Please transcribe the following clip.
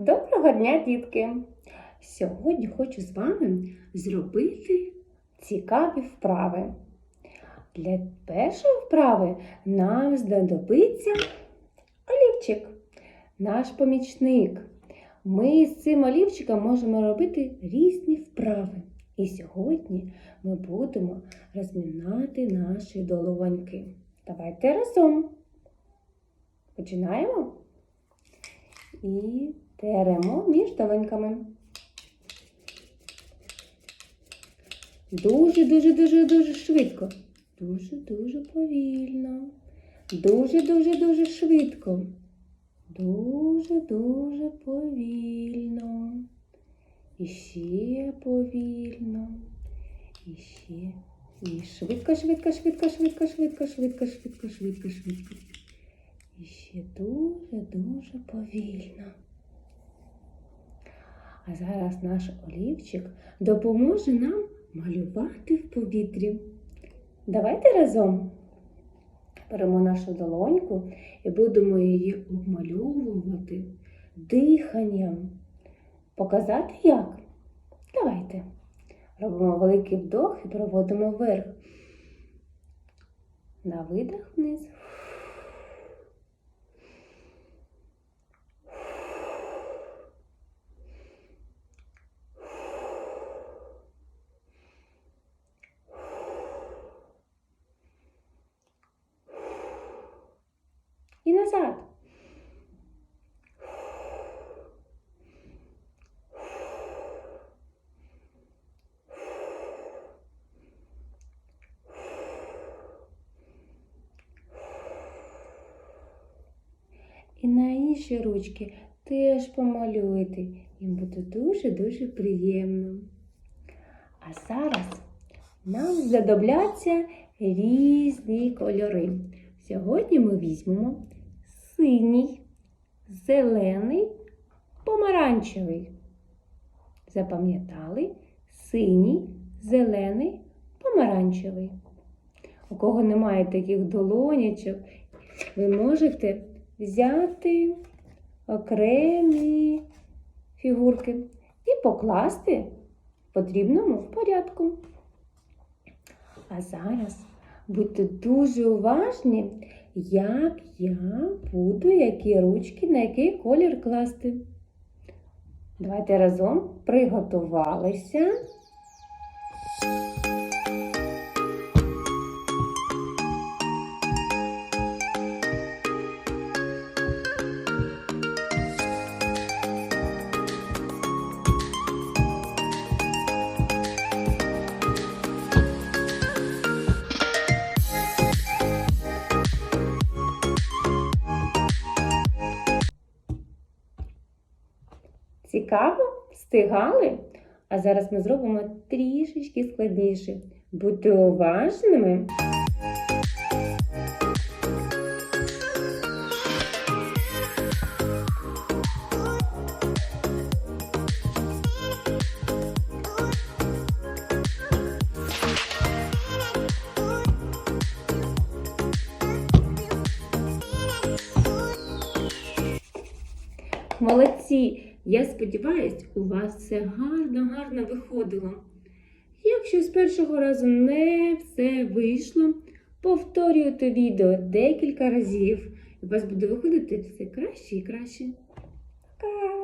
Доброго дня, дітки! Сьогодні хочу з вами зробити цікаві вправи. Для першої вправи нам знадобиться олівчик, наш помічник. Ми з цим олівчиком можемо робити різні вправи. І сьогодні ми будемо розмінати наші долоньки. Давайте разом. Починаємо і теремо між долоньками. Дуже, дуже, дуже, дуже швидко. Дуже, дуже повільно. Дуже, дуже, дуже швидко. Дуже, дуже повільно. І ще повільно. І ще. І швидко, швидко, швидко, швидко, швидко, швидко, швидко, швидко, швидко. І ще дуже-дуже повільно. А зараз наш олівчик допоможе нам малювати в повітрі. Давайте разом беремо нашу долоньку і будемо її обмальовувати диханням. Показати як? Давайте. Робимо великий вдох і проводимо вверх. На видих вниз. І назад. І на інші ручки теж помалюйте. Їм буде дуже-дуже приємно. А зараз нам знадобляться різні кольори. Сьогодні ми візьмемо синій, зелений, помаранчевий. Запам'ятали? Синій, зелений, помаранчевий. У кого немає таких долонячок, ви можете взяти окремі фігурки і покласти в потрібному порядку. А зараз будьте дуже уважні, як я буду які ручки на який колір класти. Давайте разом приготувалися. Цікаво? Встигали? А зараз ми зробимо трішечки складніше. Будьте уважними. Молодці! Я сподіваюся, у вас все гарно-гарно виходило. Якщо з першого разу не все вийшло, повторюйте відео декілька разів, і у вас буде виходити все краще і краще. Пока!